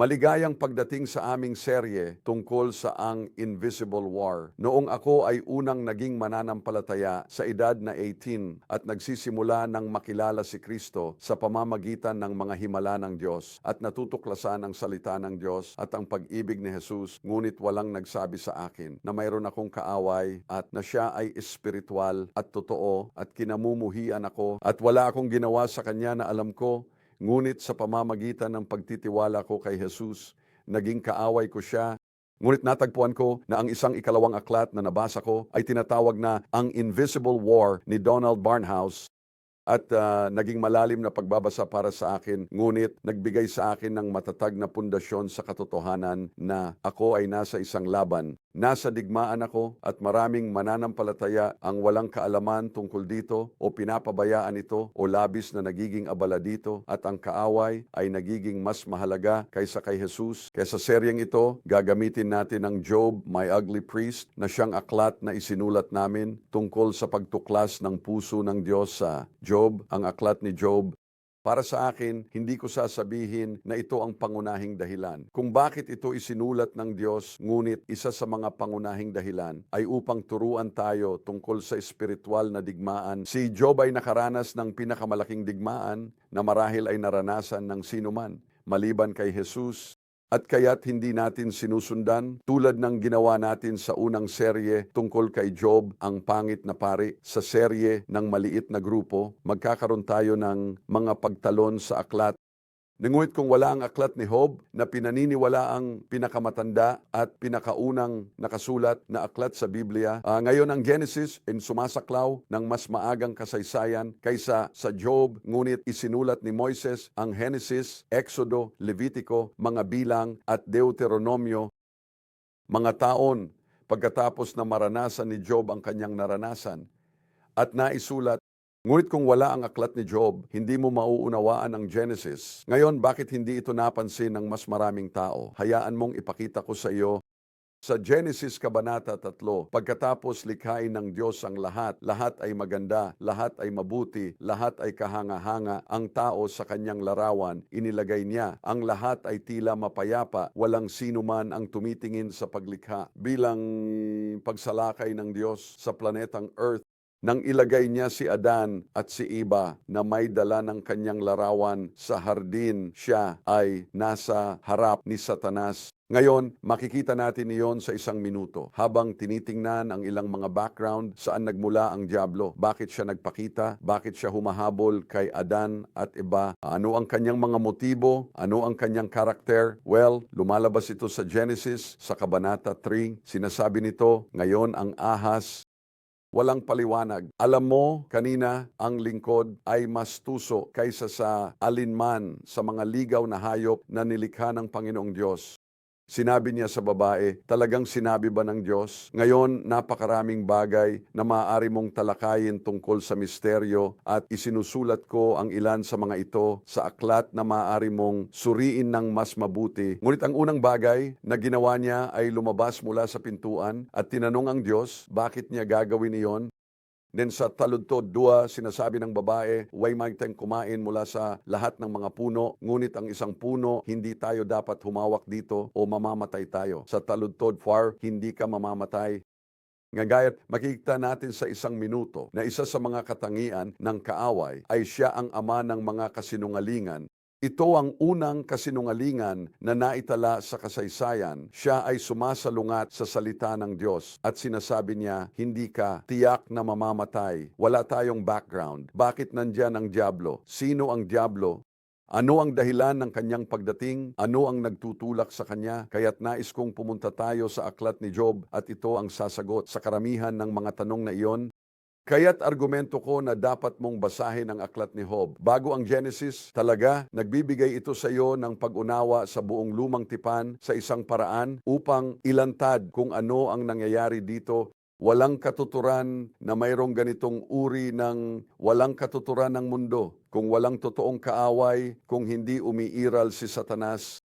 Maligayang pagdating sa aming serye tungkol sa ang Invisible War. Noong ako ay unang naging mananampalataya sa edad na 18 at nagsisimula ng makilala si Kristo sa pamamagitan ng mga himala ng Diyos at natutuklasan ang salita ng Diyos at ang pag-ibig ni Jesus, ngunit walang nagsabi sa akin na mayroon akong kaaway at na siya ay espiritual at totoo at kinamumuhian ako at wala akong ginawa sa kanya na alam ko Ngunit sa pamamagitan ng pagtitiwala ko kay Jesus, naging kaaway ko siya. Ngunit natagpuan ko na ang isang ikalawang aklat na nabasa ko ay tinatawag na Ang Invisible War ni Donald Barnhouse at ah, naging malalim na pagbabasa para sa akin. Ngunit nagbigay sa akin ng matatag na pundasyon sa katotohanan na ako ay nasa isang laban. Nasa digmaan ako at maraming mananampalataya ang walang kaalaman tungkol dito o pinapabayaan ito o labis na nagiging abala dito at ang kaaway ay nagiging mas mahalaga kaysa kay Jesus. Kaya sa seryeng ito, gagamitin natin ang Job, My Ugly Priest, na siyang aklat na isinulat namin tungkol sa pagtuklas ng puso ng Diyos sa Job, ang aklat ni Job para sa akin, hindi ko sasabihin na ito ang pangunahing dahilan. Kung bakit ito isinulat ng Diyos, ngunit isa sa mga pangunahing dahilan ay upang turuan tayo tungkol sa espiritual na digmaan. Si Job ay nakaranas ng pinakamalaking digmaan na marahil ay naranasan ng sinuman. Maliban kay Jesus, at kaya't hindi natin sinusundan tulad ng ginawa natin sa unang serye tungkol kay Job, ang pangit na pari. Sa serye ng maliit na grupo, magkakaroon tayo ng mga pagtalon sa aklat Ngunit kung wala ang aklat ni Job na pinaniniwala ang pinakamatanda at pinakaunang nakasulat na aklat sa Biblia, ah, ngayon ang Genesis ay sumasaklaw ng mas maagang kasaysayan kaysa sa Job, ngunit isinulat ni Moises ang Genesis, Exodo, Levitico, mga bilang at Deuteronomyo. Mga taon pagkatapos na maranasan ni Job ang kanyang naranasan at naisulat Ngunit kung wala ang aklat ni Job, hindi mo mauunawaan ang Genesis. Ngayon, bakit hindi ito napansin ng mas maraming tao? Hayaan mong ipakita ko sa iyo sa Genesis Kabanata 3, pagkatapos likhain ng Diyos ang lahat, lahat ay maganda, lahat ay mabuti, lahat ay kahanga-hanga, ang tao sa kanyang larawan, inilagay niya. Ang lahat ay tila mapayapa, walang sino man ang tumitingin sa paglikha. Bilang pagsalakay ng Diyos sa planetang Earth, nang ilagay niya si Adan at si Iba na may dala ng kanyang larawan sa hardin, siya ay nasa harap ni Satanas. Ngayon, makikita natin iyon sa isang minuto habang tinitingnan ang ilang mga background saan nagmula ang Diablo, bakit siya nagpakita, bakit siya humahabol kay Adan at iba, ano ang kanyang mga motibo, ano ang kanyang karakter. Well, lumalabas ito sa Genesis, sa Kabanata 3. Sinasabi nito, ngayon ang ahas walang paliwanag. Alam mo, kanina ang lingkod ay mas tuso kaysa sa alinman sa mga ligaw na hayop na nilikha ng Panginoong Diyos. Sinabi niya sa babae, talagang sinabi ba ng Diyos? Ngayon, napakaraming bagay na maaari mong talakayin tungkol sa misteryo at isinusulat ko ang ilan sa mga ito sa aklat na maaari mong suriin ng mas mabuti. Ngunit ang unang bagay na ginawa niya ay lumabas mula sa pintuan at tinanong ang Diyos, bakit niya gagawin iyon? Then sa taludtod, dua, sinasabi ng babae, huwag magteng kumain mula sa lahat ng mga puno, ngunit ang isang puno, hindi tayo dapat humawak dito o mamamatay tayo. Sa taludtod, far, hindi ka mamamatay. Ngagayat, makikita natin sa isang minuto na isa sa mga katangian ng kaaway ay siya ang ama ng mga kasinungalingan ito ang unang kasinungalingan na naitala sa kasaysayan. Siya ay sumasalungat sa salita ng Diyos at sinasabi niya, hindi ka tiyak na mamamatay. Wala tayong background. Bakit nandyan ang Diablo? Sino ang Diablo? Ano ang dahilan ng kanyang pagdating? Ano ang nagtutulak sa kanya? Kaya't nais kong pumunta tayo sa aklat ni Job at ito ang sasagot sa karamihan ng mga tanong na iyon Kaya't argumento ko na dapat mong basahin ang aklat ni Job. Bago ang Genesis, talaga nagbibigay ito sa iyo ng pag-unawa sa buong lumang tipan sa isang paraan upang ilantad kung ano ang nangyayari dito Walang katuturan na mayroong ganitong uri ng walang katuturan ng mundo. Kung walang totoong kaaway, kung hindi umiiral si Satanas,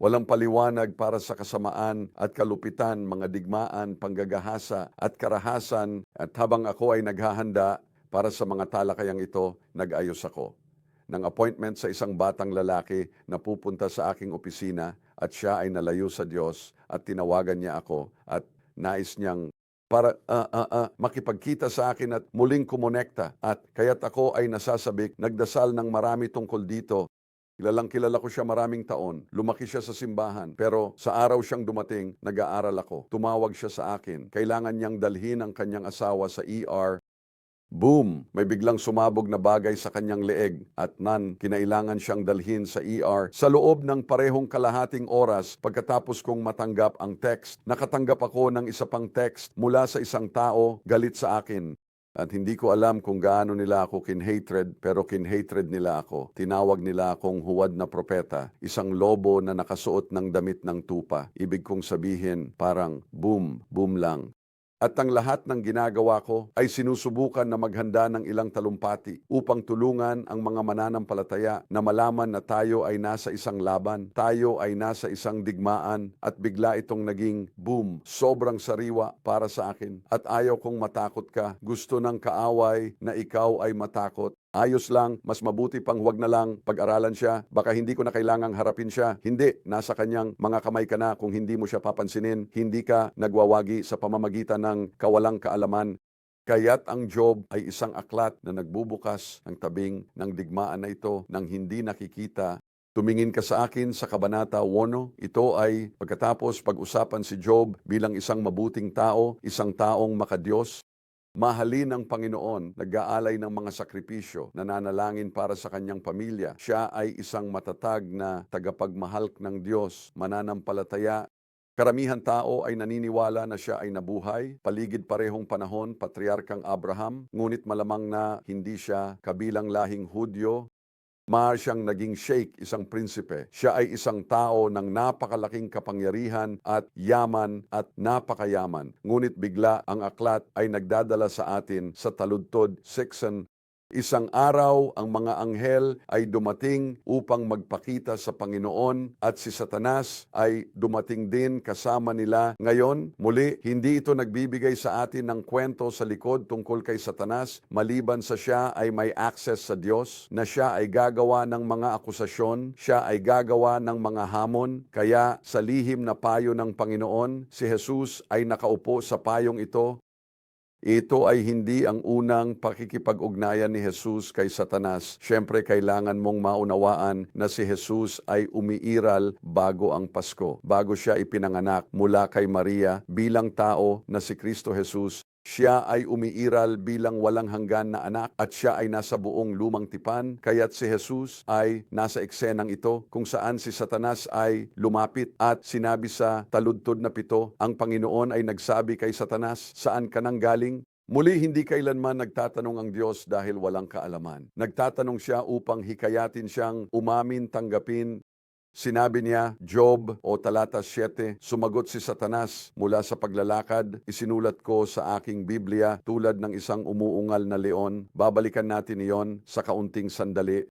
Walang paliwanag para sa kasamaan at kalupitan, mga digmaan, panggagahasa at karahasan at habang ako ay naghahanda para sa mga talakayang ito, nag-ayos ako. ng appointment sa isang batang lalaki na pupunta sa aking opisina at siya ay nalayo sa Diyos at tinawagan niya ako at nais niyang para ah, ah, ah, makipagkita sa akin at muling kumonekta. At kaya't ako ay nasasabik, nagdasal ng marami tungkol dito. Kilalang kilala ko siya maraming taon. Lumaki siya sa simbahan. Pero sa araw siyang dumating, nag-aaral ako. Tumawag siya sa akin. Kailangan niyang dalhin ang kanyang asawa sa ER Boom! May biglang sumabog na bagay sa kanyang leeg at nan, kinailangan siyang dalhin sa ER. Sa loob ng parehong kalahating oras pagkatapos kong matanggap ang text, nakatanggap ako ng isa pang text mula sa isang tao galit sa akin. At hindi ko alam kung gaano nila ako kin-hatred, pero kin-hatred nila ako. Tinawag nila akong huwad na propeta, isang lobo na nakasuot ng damit ng tupa. Ibig kong sabihin, parang boom, boom lang. At ang lahat ng ginagawa ko ay sinusubukan na maghanda ng ilang talumpati upang tulungan ang mga mananampalataya na malaman na tayo ay nasa isang laban, tayo ay nasa isang digmaan at bigla itong naging boom, sobrang sariwa para sa akin. At ayaw kong matakot ka, gusto ng kaaway na ikaw ay matakot. Ayos lang, mas mabuti pang huwag na lang pag-aralan siya. Baka hindi ko na kailangang harapin siya. Hindi, nasa kanyang mga kamay ka na kung hindi mo siya papansinin. Hindi ka nagwawagi sa pamamagitan ng kawalang kaalaman. Kaya't ang Job ay isang aklat na nagbubukas ng tabing ng digmaan na ito nang hindi nakikita Tumingin ka sa akin sa Kabanata 1. Ito ay pagkatapos pag-usapan si Job bilang isang mabuting tao, isang taong makadiyos, Mahalin ng Panginoon, nag-aalay ng mga sakripisyo, nananalangin para sa kanyang pamilya. Siya ay isang matatag na tagapagmahal ng Diyos, mananampalataya. Karamihan tao ay naniniwala na siya ay nabuhay, paligid parehong panahon, Patriarkang Abraham, ngunit malamang na hindi siya kabilang lahing Hudyo, Maaari siyang naging sheikh, isang prinsipe. Siya ay isang tao ng napakalaking kapangyarihan at yaman at napakayaman. Ngunit bigla ang aklat ay nagdadala sa atin sa taludtod section Isang araw, ang mga anghel ay dumating upang magpakita sa Panginoon at si Satanas ay dumating din kasama nila. Ngayon, muli, hindi ito nagbibigay sa atin ng kwento sa likod tungkol kay Satanas, maliban sa siya ay may access sa Diyos, na siya ay gagawa ng mga akusasyon, siya ay gagawa ng mga hamon, kaya sa lihim na payo ng Panginoon, si Jesus ay nakaupo sa payong ito ito ay hindi ang unang pakikipag-ugnayan ni Jesus kay Satanas. Siyempre, kailangan mong maunawaan na si Jesus ay umiiral bago ang Pasko, bago siya ipinanganak mula kay Maria bilang tao na si Kristo Jesus siya ay umiiral bilang walang hanggan na anak at siya ay nasa buong lumang tipan, kaya't si Jesus ay nasa eksenang ito kung saan si Satanas ay lumapit at sinabi sa taludtod na pito, ang Panginoon ay nagsabi kay Satanas, saan ka nang galing? Muli hindi kailanman nagtatanong ang Diyos dahil walang kaalaman. Nagtatanong siya upang hikayatin siyang umamin, tanggapin Sinabi niya, Job o talata 7, sumagot si Satanas mula sa paglalakad, isinulat ko sa aking Biblia tulad ng isang umuungal na leon. Babalikan natin iyon sa kaunting sandali.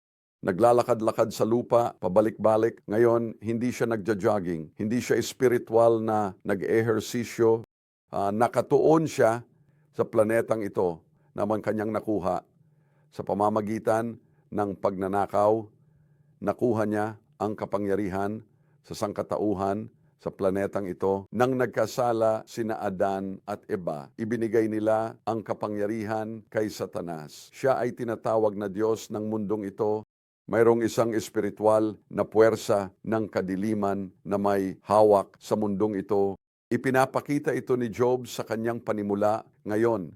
Naglalakad-lakad sa lupa, pabalik-balik. Ngayon, hindi siya nagja-jogging. Hindi siya spiritual na nag-ehersisyo. Uh, nakatuon siya sa planetang ito naman kanyang nakuha sa pamamagitan ng pagnanakaw. Nakuha niya ang kapangyarihan sa sangkatauhan sa planetang ito. Nang nagkasala sina Adan at Eva, ibinigay nila ang kapangyarihan kay Satanas. Siya ay tinatawag na Diyos ng mundong ito. Mayroong isang espiritual na puwersa ng kadiliman na may hawak sa mundong ito. Ipinapakita ito ni Job sa kanyang panimula ngayon.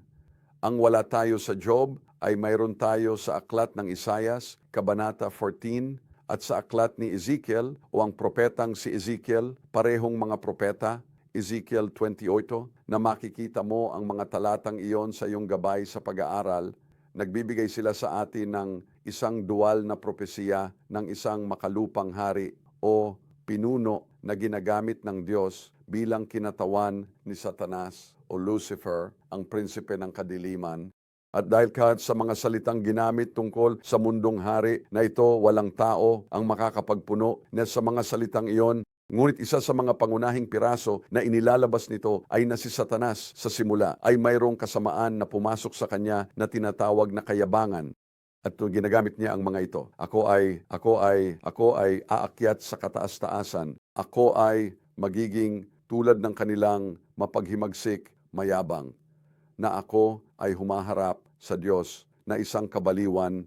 Ang wala tayo sa Job ay mayroon tayo sa aklat ng Isayas, Kabanata 14, at sa aklat ni Ezekiel o ang propetang si Ezekiel, parehong mga propeta, Ezekiel 28, na makikita mo ang mga talatang iyon sa iyong gabay sa pag-aaral, nagbibigay sila sa atin ng isang dual na propesiya ng isang makalupang hari o pinuno na ginagamit ng Diyos bilang kinatawan ni Satanas o Lucifer, ang prinsipe ng kadiliman, at dahil kahit sa mga salitang ginamit tungkol sa mundong hari na ito walang tao ang makakapagpuno na sa mga salitang iyon, ngunit isa sa mga pangunahing piraso na inilalabas nito ay na si Satanas sa simula ay mayroong kasamaan na pumasok sa kanya na tinatawag na kayabangan. At ginagamit niya ang mga ito. Ako ay, ako ay, ako ay aakyat sa kataas-taasan. Ako ay magiging tulad ng kanilang mapaghimagsik, mayabang, na ako ay humaharap sa Diyos na isang kabaliwan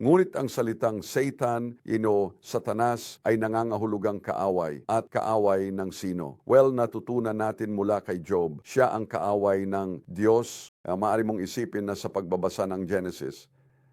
Ngunit ang salitang Satan, ino, Satanas ay nangangahulugang kaaway at kaaway ng sino? Well, natutunan natin mula kay Job, siya ang kaaway ng Diyos. Uh, maaari mong isipin na sa pagbabasa ng Genesis,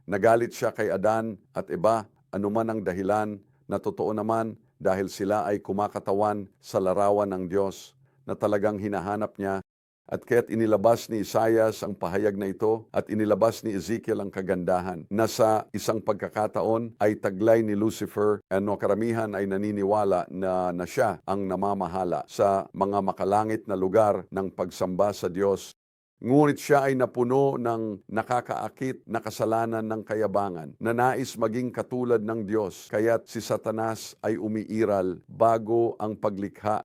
nagalit siya kay Adan at iba, anuman ang dahilan na totoo naman dahil sila ay kumakatawan sa larawan ng Diyos na talagang hinahanap niya at kaya't inilabas ni Isaias ang pahayag na ito at inilabas ni Ezekiel ang kagandahan na sa isang pagkakataon ay taglay ni Lucifer ano karamihan ay naniniwala na, na siya ang namamahala sa mga makalangit na lugar ng pagsamba sa Diyos. Ngunit siya ay napuno ng nakakaakit na kasalanan ng kayabangan na nais maging katulad ng Diyos. Kaya't si Satanas ay umiiral bago ang paglikha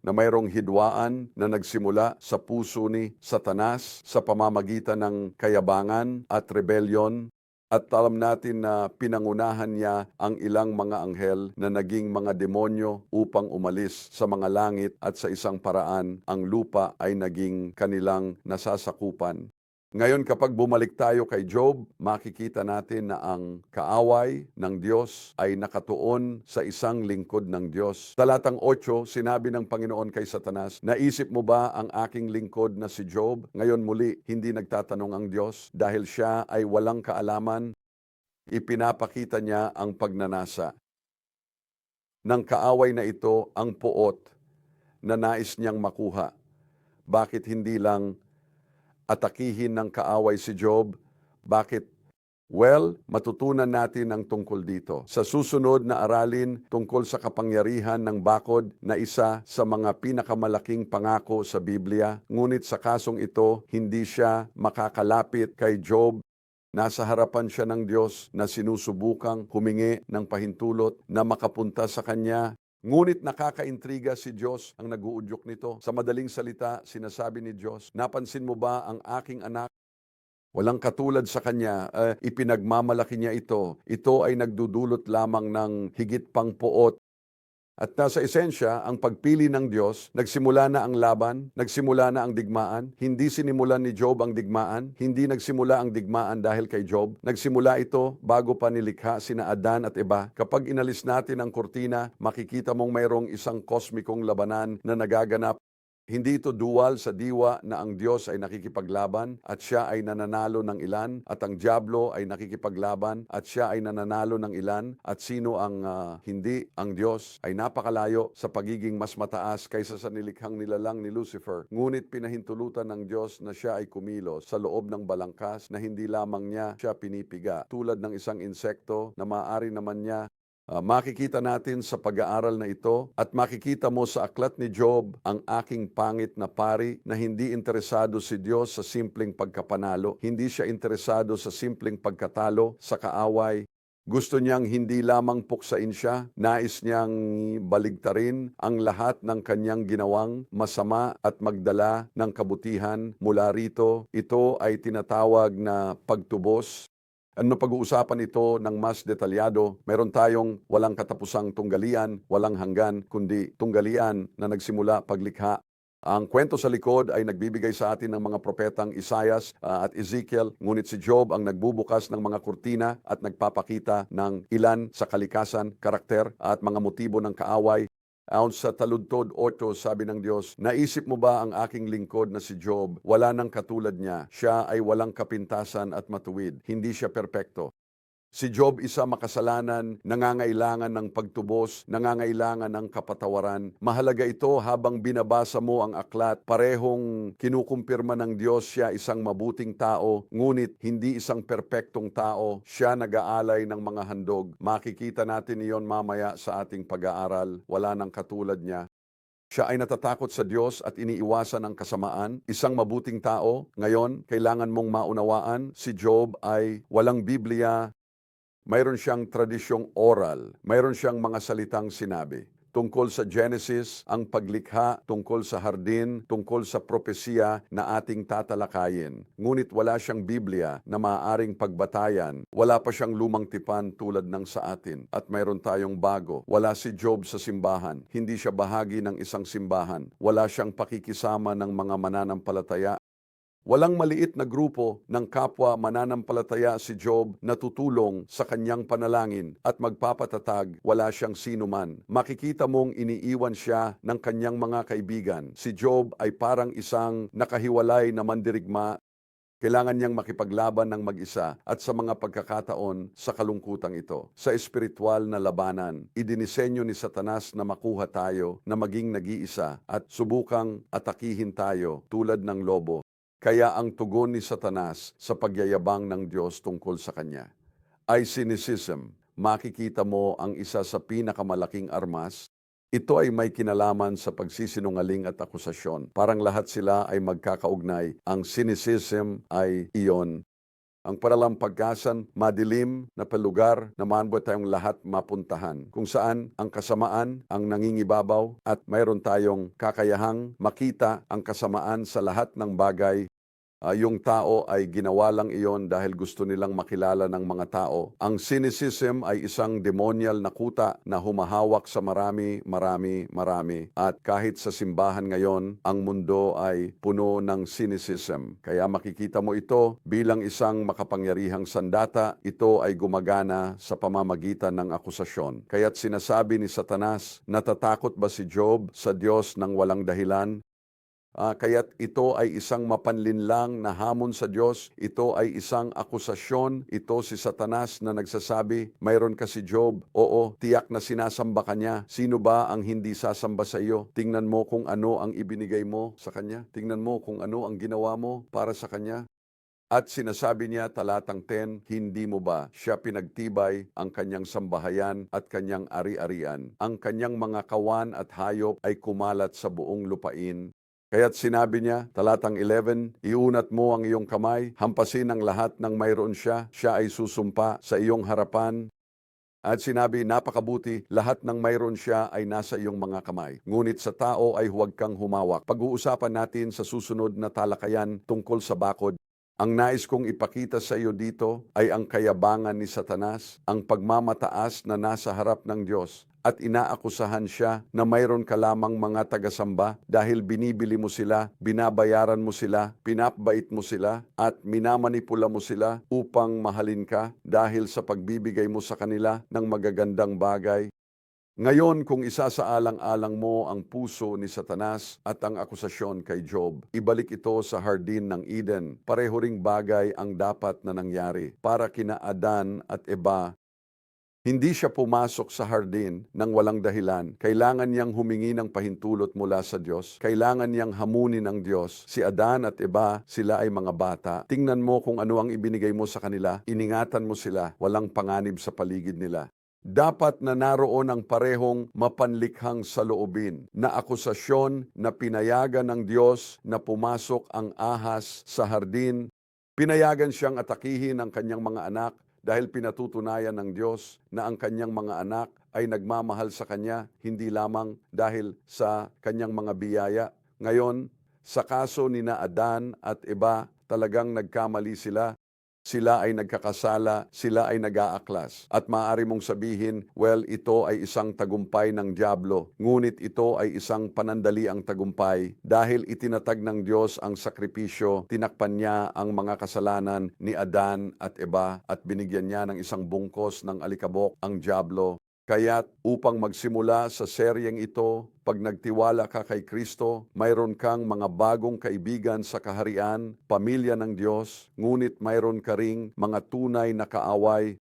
na mayroong hidwaan na nagsimula sa puso ni Satanas sa pamamagitan ng kayabangan at rebellion at alam natin na pinangunahan niya ang ilang mga anghel na naging mga demonyo upang umalis sa mga langit at sa isang paraan ang lupa ay naging kanilang nasasakupan. Ngayon kapag bumalik tayo kay Job, makikita natin na ang kaaway ng Diyos ay nakatuon sa isang lingkod ng Diyos. Talatang 8, sinabi ng Panginoon kay Satanas, Naisip mo ba ang aking lingkod na si Job? Ngayon muli, hindi nagtatanong ang Diyos dahil siya ay walang kaalaman. Ipinapakita niya ang pagnanasa. Ng kaaway na ito ang puot na nais niyang makuha. Bakit hindi lang atakihin ng kaaway si Job. Bakit? Well, matutunan natin ang tungkol dito. Sa susunod na aralin tungkol sa kapangyarihan ng bakod na isa sa mga pinakamalaking pangako sa Biblia, ngunit sa kasong ito, hindi siya makakalapit kay Job Nasa harapan siya ng Diyos na sinusubukang humingi ng pahintulot na makapunta sa Kanya Ngunit nakakaintriga si Diyos ang naguudyok nito. Sa madaling salita, sinasabi ni Diyos, napansin mo ba ang aking anak? Walang katulad sa kanya, uh, ipinagmamalaki niya ito. Ito ay nagdudulot lamang ng higit pang puot at nasa esensya, ang pagpili ng Diyos, nagsimula na ang laban, nagsimula na ang digmaan. Hindi sinimulan ni Job ang digmaan, hindi nagsimula ang digmaan dahil kay Job. Nagsimula ito bago pa nilikha sina Adan at iba. Kapag inalis natin ang kurtina, makikita mong mayroong isang kosmikong labanan na nagaganap hindi ito dual sa diwa na ang Diyos ay nakikipaglaban at siya ay nananalo ng ilan at ang Diablo ay nakikipaglaban at siya ay nananalo ng ilan at sino ang uh, hindi ang Diyos ay napakalayo sa pagiging mas mataas kaysa sa nilikhang nilalang ni Lucifer. Ngunit pinahintulutan ng Diyos na siya ay kumilos sa loob ng balangkas na hindi lamang niya siya pinipiga tulad ng isang insekto na maaari naman niya Uh, makikita natin sa pag-aaral na ito at makikita mo sa aklat ni Job ang aking pangit na pari na hindi interesado si Diyos sa simpleng pagkapanalo, hindi siya interesado sa simpleng pagkatalo, sa kaaway, gusto niyang hindi lamang puksain siya, nais niyang baligtarin ang lahat ng kanyang ginawang masama at magdala ng kabutihan. Mula rito. Ito ay tinatawag na pagtubos ano pag-uusapan ito ng mas detalyado, meron tayong walang katapusang tunggalian, walang hanggan, kundi tunggalian na nagsimula paglikha. Ang kwento sa likod ay nagbibigay sa atin ng mga propetang Isaias uh, at Ezekiel, ngunit si Job ang nagbubukas ng mga kurtina at nagpapakita ng ilan sa kalikasan, karakter at mga motibo ng kaaway Ayon sa taludtod 8, sabi ng Diyos, Naisip mo ba ang aking lingkod na si Job? Wala nang katulad niya. Siya ay walang kapintasan at matuwid. Hindi siya perpekto. Si Job isa makasalanan, nangangailangan ng pagtubos, nangangailangan ng kapatawaran. Mahalaga ito habang binabasa mo ang aklat, parehong kinukumpirma ng Diyos siya isang mabuting tao, ngunit hindi isang perpektong tao. Siya nag-aalay ng mga handog. Makikita natin iyon mamaya sa ating pag-aaral. Wala nang katulad niya. Siya ay natatakot sa Diyos at iniiwasan ang kasamaan. Isang mabuting tao. Ngayon, kailangan mong maunawaan, si Job ay walang Biblia, mayroon siyang tradisyong oral, mayroon siyang mga salitang sinabi. tungkol sa Genesis, ang paglikha, tungkol sa hardin, tungkol sa propesiya na ating tatalakayin. Ngunit wala siyang Biblia na maaaring pagbatayan. Wala pa siyang lumang tipan tulad ng sa atin. At mayroon tayong bago. Wala si Job sa simbahan. Hindi siya bahagi ng isang simbahan. Wala siyang pakikisama ng mga mananampalataya Walang maliit na grupo ng kapwa mananampalataya si Job na tutulong sa kanyang panalangin at magpapatatag wala siyang sinuman. Makikita mong iniiwan siya ng kanyang mga kaibigan. Si Job ay parang isang nakahiwalay na mandirigma kailangan niyang makipaglaban ng mag-isa at sa mga pagkakataon sa kalungkutang ito. Sa espiritual na labanan, idinisenyo ni Satanas na makuha tayo na maging nag-iisa at subukang atakihin tayo tulad ng lobo. Kaya ang tugon ni Satanas sa pagyayabang ng Diyos tungkol sa Kanya ay cynicism. Makikita mo ang isa sa pinakamalaking armas ito ay may kinalaman sa pagsisinungaling at akusasyon. Parang lahat sila ay magkakaugnay. Ang cynicism ay iyon. Ang paralampagkasan, madilim na palugar na maanbo tayong lahat mapuntahan. Kung saan ang kasamaan ang nangingibabaw at mayroon tayong kakayahang makita ang kasamaan sa lahat ng bagay Ah, yung tao ay ginawa lang iyon dahil gusto nilang makilala ng mga tao. Ang cynicism ay isang demonial na kuta na humahawak sa marami, marami, marami. At kahit sa simbahan ngayon, ang mundo ay puno ng cynicism. Kaya makikita mo ito bilang isang makapangyarihang sandata, ito ay gumagana sa pamamagitan ng akusasyon. Kaya't sinasabi ni Satanas, natatakot ba si Job sa Diyos ng walang dahilan? Ah, kaya't ito ay isang mapanlinlang na hamon sa Diyos. Ito ay isang akusasyon. Ito si Satanas na nagsasabi, mayroon ka si Job. Oo, tiyak na sinasamba ka niya. Sino ba ang hindi sasamba sa iyo? Tingnan mo kung ano ang ibinigay mo sa kanya. Tingnan mo kung ano ang ginawa mo para sa kanya. At sinasabi niya talatang 10, hindi mo ba siya pinagtibay ang kanyang sambahayan at kanyang ari-arian? Ang kanyang mga kawan at hayop ay kumalat sa buong lupain Kaya't sinabi niya, talatang 11, iunat mo ang iyong kamay, hampasin ang lahat ng mayroon siya, siya ay susumpa sa iyong harapan. At sinabi, napakabuti, lahat ng mayroon siya ay nasa iyong mga kamay. Ngunit sa tao ay huwag kang humawak. Pag-uusapan natin sa susunod na talakayan tungkol sa bakod. Ang nais kong ipakita sa iyo dito ay ang kayabangan ni Satanas, ang pagmamataas na nasa harap ng Diyos at inaakusahan siya na mayroon ka lamang mga tagasamba dahil binibili mo sila, binabayaran mo sila, pinapbait mo sila, at minamanipula mo sila upang mahalin ka dahil sa pagbibigay mo sa kanila ng magagandang bagay. Ngayon, kung isasaalang-alang mo ang puso ni Satanas at ang akusasyon kay Job, ibalik ito sa hardin ng Eden. Pareho ring bagay ang dapat na nangyari para kina Adan at Eba hindi siya pumasok sa hardin ng walang dahilan. Kailangan niyang humingi ng pahintulot mula sa Diyos. Kailangan niyang hamunin ng Diyos. Si Adan at Eba, sila ay mga bata. Tingnan mo kung ano ang ibinigay mo sa kanila. Iningatan mo sila. Walang panganib sa paligid nila. Dapat na naroon ang parehong mapanlikhang saloobin na akusasyon na pinayagan ng Diyos na pumasok ang ahas sa hardin. Pinayagan siyang atakihin ang kanyang mga anak dahil pinatutunayan ng Diyos na ang kanyang mga anak ay nagmamahal sa Kanya, hindi lamang dahil sa kanyang mga biyaya. Ngayon, sa kaso ni na Adan at iba, talagang nagkamali sila sila ay nagkakasala, sila ay nag-aaklas. At maaari mong sabihin, well, ito ay isang tagumpay ng Diablo. Ngunit ito ay isang panandali ang tagumpay dahil itinatag ng Diyos ang sakripisyo, tinakpan niya ang mga kasalanan ni Adan at Eba at binigyan niya ng isang bungkos ng alikabok ang Diablo Kaya't upang magsimula sa seryeng ito, pag nagtiwala ka kay Kristo, mayroon kang mga bagong kaibigan sa kaharian, pamilya ng Diyos, ngunit mayroon ka ring mga tunay na kaaway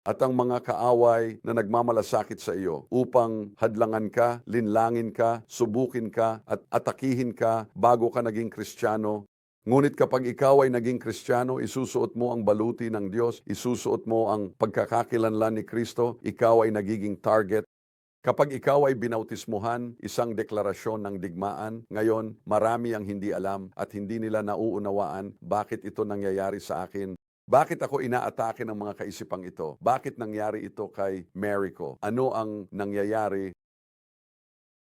at ang mga kaaway na nagmamalasakit sa iyo upang hadlangan ka, linlangin ka, subukin ka at atakihin ka bago ka naging Kristiyano Ngunit kapag ikaw ay naging Kristiyano, isusuot mo ang baluti ng Diyos, isusuot mo ang pagkakakilanlan ni Kristo, ikaw ay nagiging target. Kapag ikaw ay binautismuhan, isang deklarasyon ng digmaan, ngayon marami ang hindi alam at hindi nila nauunawaan bakit ito nangyayari sa akin. Bakit ako inaatake ng mga kaisipang ito? Bakit nangyari ito kay Mary ko? Ano ang nangyayari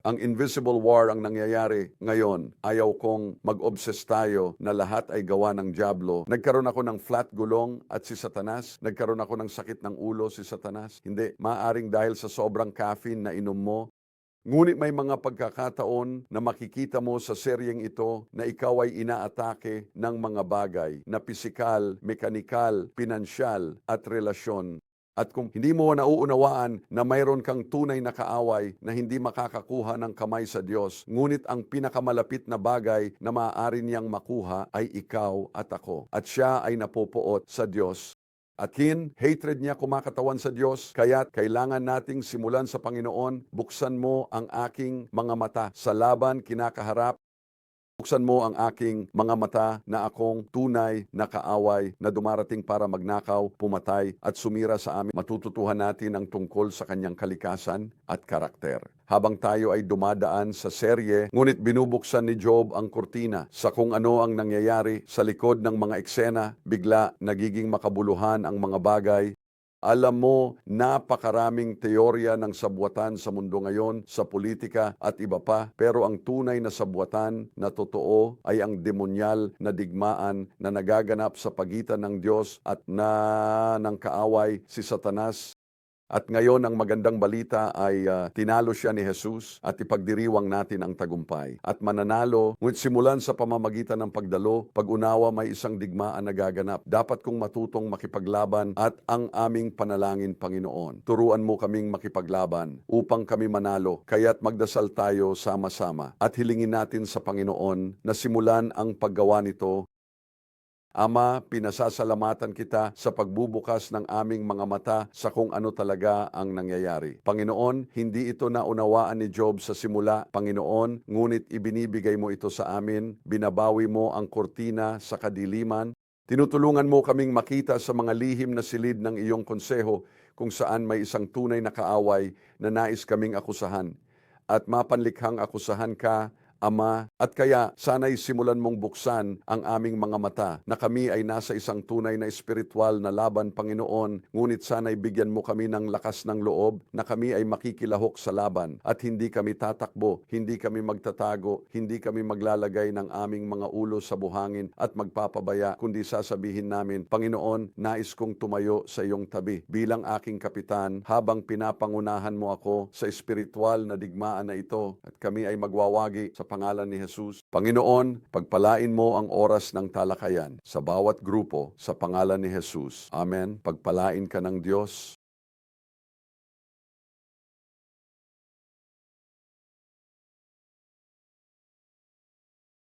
Ang invisible war ang nangyayari ngayon. Ayaw kong mag-obsess tayo na lahat ay gawa ng Diablo. Nagkaroon ako ng flat gulong at si Satanas. Nagkaroon ako ng sakit ng ulo si Satanas. Hindi. Maaring dahil sa sobrang caffeine na inom mo, Ngunit may mga pagkakataon na makikita mo sa seryeng ito na ikaw ay inaatake ng mga bagay na pisikal, mekanikal, pinansyal at relasyon. At kung hindi mo nauunawaan na mayroon kang tunay na kaaway na hindi makakakuha ng kamay sa Diyos, ngunit ang pinakamalapit na bagay na maaari niyang makuha ay ikaw at ako. At siya ay napopoot sa Diyos at kin, hatred niya kumakatawan sa Diyos, kaya't kailangan nating simulan sa Panginoon, buksan mo ang aking mga mata sa laban kinakaharap. Buksan mo ang aking mga mata na akong tunay na kaaway na dumarating para magnakaw, pumatay at sumira sa amin. Matututuhan natin ang tungkol sa kanyang kalikasan at karakter. Habang tayo ay dumadaan sa serye, ngunit binubuksan ni Job ang kurtina sa kung ano ang nangyayari sa likod ng mga eksena, bigla nagiging makabuluhan ang mga bagay alam mo, napakaraming teorya ng sabwatan sa mundo ngayon, sa politika at iba pa. Pero ang tunay na sabwatan na totoo ay ang demonyal na digmaan na nagaganap sa pagitan ng Diyos at na ng kaaway si Satanas. At ngayon ang magandang balita ay ah, tinalo siya ni Jesus at ipagdiriwang natin ang tagumpay. At mananalo, ngunit simulan sa pamamagitan ng pagdalo, pag-unawa may isang digmaan na gaganap. Dapat kong matutong makipaglaban at ang aming panalangin, Panginoon. Turuan mo kaming makipaglaban upang kami manalo. Kaya't magdasal tayo sama-sama at hilingin natin sa Panginoon na simulan ang paggawa nito Ama, pinasasalamatan kita sa pagbubukas ng aming mga mata sa kung ano talaga ang nangyayari. Panginoon, hindi ito naunawaan ni Job sa simula, Panginoon, ngunit ibinibigay mo ito sa amin, binabawi mo ang kortina sa kadiliman, tinutulungan mo kaming makita sa mga lihim na silid ng iyong konseho kung saan may isang tunay na kaaway na nais kaming akusahan. At mapanlikhang akusahan ka, Ama, at kaya sana'y simulan mong buksan ang aming mga mata na kami ay nasa isang tunay na espiritual na laban, Panginoon, ngunit sana'y bigyan mo kami ng lakas ng loob na kami ay makikilahok sa laban. At hindi kami tatakbo, hindi kami magtatago, hindi kami maglalagay ng aming mga ulo sa buhangin at magpapabaya, kundi sasabihin namin, Panginoon, nais kong tumayo sa iyong tabi bilang aking kapitan habang pinapangunahan mo ako sa espiritual na digmaan na ito at kami ay magwawagi sa pangalan ni Jesus. Panginoon, pagpalain mo ang oras ng talakayan sa bawat grupo sa pangalan ni Jesus. Amen. Pagpalain ka ng Diyos.